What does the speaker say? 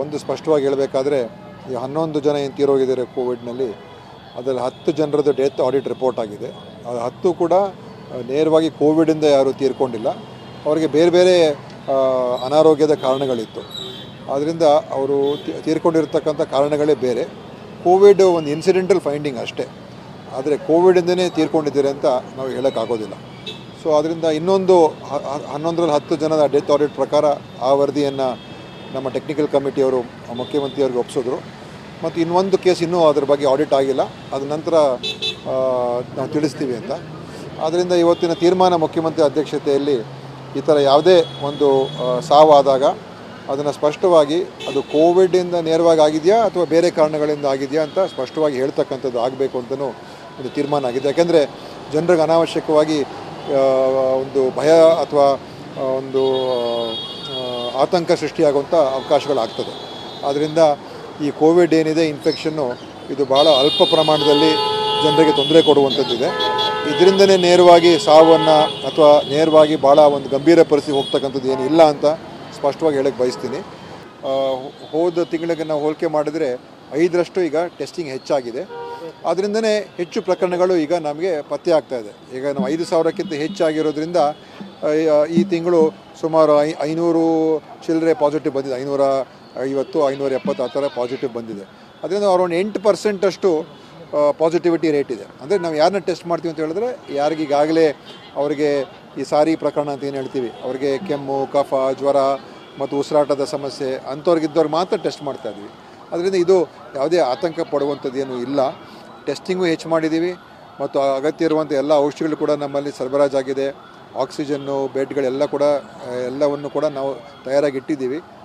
ಒಂದು ಸ್ಪಷ್ಟವಾಗಿ ಹೇಳಬೇಕಾದ್ರೆ ಈ ಹನ್ನೊಂದು ಜನ ಏನು ತೀರೋಗಿದ್ದಾರೆ ಕೋವಿಡ್ನಲ್ಲಿ. ಅದರಲ್ಲಿ ಹತ್ತು ಜನರದ್ದು ಡೆತ್ ಆಡಿಟ್ ರಿಪೋರ್ಟ್ ಆಗಿದೆ. ಅದು ಹತ್ತು ಕೂಡ ನೇರವಾಗಿ ಕೋವಿಡಿಂದ ಯಾರೂ ತೀರ್ಕೊಂಡಿಲ್ಲ. ಅವರಿಗೆ ಬೇರೆ ಬೇರೆ ಅನಾರೋಗ್ಯದ ಕಾರಣಗಳಿತ್ತು. ಆದ್ದರಿಂದ ಅವರು ತೀರ್ಕೊಂಡಿರ್ತಕ್ಕಂಥ ಕಾರಣಗಳೇ ಬೇರೆ. ಕೋವಿಡ್ ಒಂದು ಇನ್ಸಿಡೆಂಟಲ್ ಫೈಂಡಿಂಗ್ ಅಷ್ಟೇ. ಆದರೆ ಕೋವಿಡಿಂದನೇ ತೀರ್ಕೊಂಡಿದ್ದೀರಿ ಅಂತ ನಾವು ಹೇಳೋಕ್ಕಾಗೋದಿಲ್ಲ. ಸೊ ಅದರಿಂದ ಇನ್ನೊಂದು ಹನ್ನೊಂದರಲ್ಲಿ ಹತ್ತು ಜನದ ಡೆತ್ ಆಡಿಟ್ ಪ್ರಕಾರ ಆ ವರದಿಯನ್ನು ನಮ್ಮ ಟೆಕ್ನಿಕಲ್ ಕಮಿಟಿಯವರು ಮುಖ್ಯಮಂತ್ರಿಯವ್ರಿಗೆ ಒಪ್ಪಿಸಿದ್ರು ಮತ್ತು ಇನ್ನೊಂದು ಕೇಸ್ ಇನ್ನೂ ಅದ್ರ ಬಗ್ಗೆ ಆಡಿಟ್ ಆಗಿಲ್ಲ. ಅದ ನಂತರ ನಾವು ತಿಳಿಸ್ತೀವಿ ಅಂತ. ಆದ್ದರಿಂದ ಇವತ್ತಿನ ತೀರ್ಮಾನ ಮುಖ್ಯಮಂತ್ರಿ ಅಧ್ಯಕ್ಷತೆಯಲ್ಲಿ ಈ ಥರ ಯಾವುದೇ ಒಂದು ಸಾವಾದಾಗ ಅದನ್ನು ಸ್ಪಷ್ಟವಾಗಿ ಅದು ಕೋವಿಡಿಂದ ನೇರವಾಗಿ ಆಗಿದೆಯಾ ಅಥವಾ ಬೇರೆ ಕಾರಣಗಳಿಂದ ಆಗಿದೆಯಾ ಅಂತ ಸ್ಪಷ್ಟವಾಗಿ ಹೇಳ್ತಕ್ಕಂಥದ್ದು ಆಗಬೇಕು ಅಂತಲೂ ಒಂದು ತೀರ್ಮಾನ ಆಗಿದೆ. ಯಾಕೆಂದರೆ ಜನರಿಗೆ ಅನಾವಶ್ಯಕವಾಗಿ ಒಂದು ಭಯ ಅಥವಾ ಒಂದು ಆತಂಕ ಸೃಷ್ಟಿಯಾಗುವಂಥ ಅವಕಾಶಗಳಾಗ್ತದೆ. ಆದ್ದರಿಂದ ಈ ಕೋವಿಡ್ ಏನಿದೆ, ಇನ್ಫೆಕ್ಷನ್ನು ಇದು ಭಾಳ ಅಲ್ಪ ಪ್ರಮಾಣದಲ್ಲಿ ಜನರಿಗೆ ತೊಂದರೆ ಕೊಡುವಂಥದ್ದಿದೆ. ಇದರಿಂದನೇ ನೇರವಾಗಿ ಸಾವನ್ನು ಅಥವಾ ನೇರವಾಗಿ ಭಾಳ ಒಂದು ಗಂಭೀರ ಪರಿಸ್ಥಿತಿ ಹೋಗ್ತಕ್ಕಂಥದ್ದು ಇಲ್ಲ ಅಂತ ಸ್ಪಷ್ಟವಾಗಿ ಹೇಳಕ್ಕೆ ಬಯಸ್ತೀನಿ. ಹೋದ ತಿಂಗಳಿಗೆ ನಾವು ಹೋಲಿಕೆ ಮಾಡಿದರೆ ಐದರಷ್ಟು ಈಗ ಟೆಸ್ಟಿಂಗ್ ಹೆಚ್ಚಾಗಿದೆ. ಅದರಿಂದನೇ ಹೆಚ್ಚು ಪ್ರಕರಣಗಳು ಈಗ ನಮಗೆ ಪತ್ತೆ ಆಗ್ತಾ ಇದೆ. ಈಗ ನಾವು ಐದು ಸಾವಿರಕ್ಕಿಂತ ಹೆಚ್ಚಾಗಿರೋದ್ರಿಂದ ಈ ತಿಂಗಳು ಸುಮಾರು ಐ ಐನೂರು ಚಿಲ್ಲರೆ ಪಾಸಿಟಿವ್ ಬಂದಿದೆ. ಐನೂರ ಐವತ್ತು, ಐನೂರ ಎಪ್ಪತ್ತು ಆ ಥರ ಪಾಸಿಟಿವ್ ಬಂದಿದೆ. ಅದರಿಂದ ಅರೌಂಡ್ ಎಂಟು ಪರ್ಸೆಂಟಷ್ಟು ಪಾಸಿಟಿವಿಟಿ ರೇಟ್ ಇದೆ. ಅಂದರೆ ನಾವು ಯಾರನ್ನ ಟೆಸ್ಟ್ ಮಾಡ್ತೀವಿ ಅಂತ ಹೇಳಿದ್ರೆ ಯಾರಿಗೀಗಾಗಲೇ ಅವರಿಗೆ ಈ ಸಾರಿ ಪ್ರಕರಣ ಅಂತ ಏನು ಹೇಳ್ತೀವಿ, ಅವರಿಗೆ ಕೆಮ್ಮು, ಕಫ, ಜ್ವರ ಮತ್ತು ಉಸಿರಾಟದ ಸಮಸ್ಯೆ ಅಂಥವ್ರಿಗಿದ್ದವ್ರು ಮಾತ್ರ ಟೆಸ್ಟ್ ಮಾಡ್ತಾ ಇದ್ವಿ. ಅದರಿಂದ ಇದು ಯಾವುದೇ ಆತಂಕ ಪಡುವಂಥದ್ದೇನೂ ಇಲ್ಲ. ಟೆಸ್ಟಿಂಗು ಹೆಚ್ಚು ಮಾಡಿದ್ದೀವಿ. ಮತ್ತು ಅಗತ್ಯ ಇರುವಂಥ ಎಲ್ಲ ಔಷಧಿಗಳು ಕೂಡ ನಮ್ಮಲ್ಲಿ ಸರಬರಾಜಾಗಿದೆ. ಆಕ್ಸಿಜನ್ನು ಬೆಡ್ಗಳೆಲ್ಲ ಕೂಡ ಎಲ್ಲವನ್ನು ಕೂಡ ನಾವು ತಯಾರಾಗಿ ಇಟ್ಟಿದ್ದೀವಿ